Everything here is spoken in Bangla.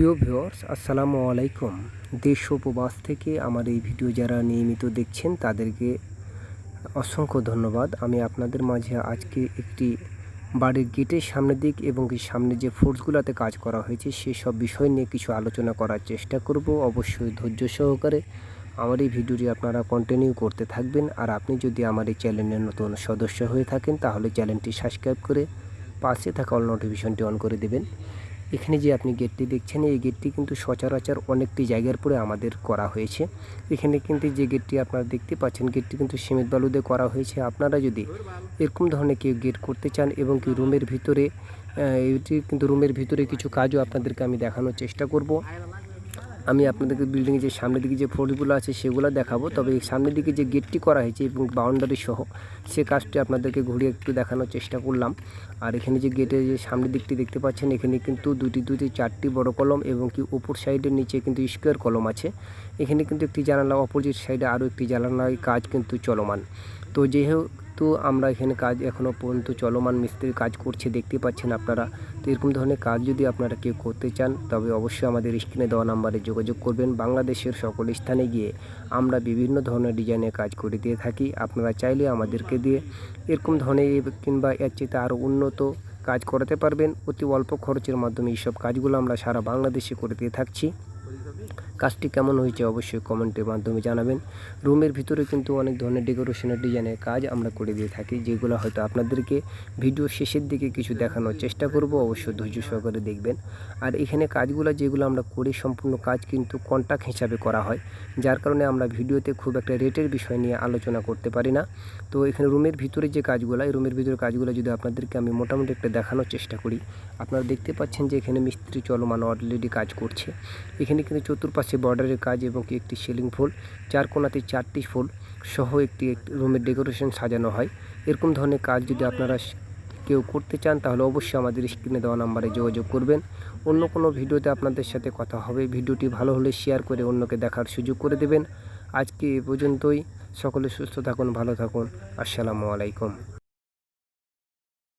প্রিয় ভিউয়ার্স, আসসালামু আলাইকুম। দেশ উপবাস থেকে আমার এই ভিডিও যারা নিয়মিত দেখছেন, তাদেরকে অসংখ্য ধন্যবাদ। আমি আপনাদের মাঝে আজকে একটি বাড়ির গেটের সামনের দিক এবং কি সামনে যে ফোর্সগুলোতে কাজ করা হয়েছে সেসব বিষয় নিয়ে কিছু আলোচনা করার চেষ্টা করব। অবশ্যই ধৈর্য সহকারে আমার এই ভিডিওটি আপনারা কন্টিনিউ করতে থাকবেন। আর আপনি যদি আমার এই চ্যানেলের নতুন সদস্য হয়ে থাকেন, তাহলে চ্যানেলটি সাবস্ক্রাইব করে পাশে থাকা অল নোটিফিকেশনটি অন করে দেবেন। এখানে যে আপনি গেটটি দেখছেন, এই গেটটি কিন্তু সচরাচর অনেকটি জায়গার পরে আমাদের করা হয়েছে। এখানে কিন্তু যে গেটটি আপনারা দেখতে পাচ্ছেন গেটটি কিন্তু সিমেন্ট বালু দিয়ে করা হয়েছে। আপনারা যদি এরকম ধরনের কেউ গেট করতে চান এবং কি রুমের ভিতরে এটি কিন্তু রুমের ভিতরে কিছু কাজও আপনাদেরকে আমি দেখানোর চেষ্টা করব। আমি আপনাদেরকে বিল্ডিংয়ের যে সামনের দিকে যে ফ্লোরগুলো আছে সেগুলো দেখাবো। তবে এই সামনের দিকে যে গেটটি করা হয়েছে এবং বাউন্ডারি সহ, সে কাজটি আপনাদেরকে ঘুরিয়ে একটু দেখানোর চেষ্টা করলাম। আর এখানে যে গেটের যে সামনের দিকটি দেখতে পাচ্ছেন, এখানে কিন্তু দুটি দুটি, চারটি বড় কলম এবং কি উপর সাইডের নিচে কিন্তু স্কোয়ার কলম আছে। এখানে কিন্তু একটি জানালা অপোজিট সাইডে আরও একটি জানালায় কাজ কিন্তু চলমান। তো যেহেতু আমরা এখানে কাজ এখনও পর্যন্ত চলমান মিস্ত্রি কাজ করছে, দেখতে পাচ্ছেন আপনারা। তো এরকম ধরনের কাজ যদি আপনারা কেউ করতে চান, তবে অবশ্যই আমাদের স্ক্রিনে দেওয়া নাম্বারে যোগাযোগ করবেন। বাংলাদেশের সকল স্থানে গিয়ে আমরা বিভিন্ন ধরনের ডিজাইনের কাজ করে দিয়ে থাকি। আপনারা চাইলে আমাদেরকে দিয়ে এরকম ধরনের কিংবা এর চেয়ে আরও উন্নত কাজ করাতে পারবেন। অতি অল্প খরচের মাধ্যমে এইসব কাজগুলো আমরা সারা বাংলাদেশে করে দিয়ে থাকছি। কাজটি কেমন হয়েছে অবশ্যই কমেন্টের মাধ্যমে জানাবেন। রুমের ভিতরে কিন্তু অনেক ধরনের ডেকোরেশনের ডিজাইনের কাজ আমরা করে দিয়ে থাকি, যেগুলো হয়তো আপনাদেরকে ভিডিও শেষের দিকে কিছু দেখানোর চেষ্টা করব, অবশ্যই ধৈর্য সহকারে দেখবেন। আর এখানে কাজগুলো যেগুলো আমরা করি, সম্পূর্ণ কাজ কিন্তু কন্ট্যাক্ট হিসাবে করা হয়, যার কারণে আমরা ভিডিওতে খুব একটা রেটের বিষয় নিয়ে আলোচনা করতে পারি না। তো এখানে রুমের ভিতরে যে কাজগুলো, এই রুমের ভিতরে কাজগুলো যদি আপনাদেরকে আমি মোটামুটি একটা দেখানোর চেষ্টা করি, আপনারা দেখতে পাচ্ছেন যে এখানে মিস্ত্রি চলমান অলরেডি কাজ করছে। এখানে কিন্তু চতুর্পাশে বর্ডারের কাজ এবং একটি সিলিং ফুল, চার কোনাতে চারটি ফুল সহ একটি রুমের ডেকোরেশন সাজানো হয়। এরকম ধরনের কাজ যদি আপনারা কেউ করতে চান, তাহলে অবশ্যই আমাদের স্ক্রিনে দেওয়া নাম্বারে যোগাযোগ করবেন। অন্য কোনো ভিডিওতে আপনাদের সাথে কথা হবে, ভিডিওটি ভালো হলে শেয়ার করে অন্যকে দেখার সুযোগ করে দেবেন। আজকে এ পর্যন্তই। সকলে সুস্থ থাকুন, ভালো থাকুন। আসসালামু আলাইকুম।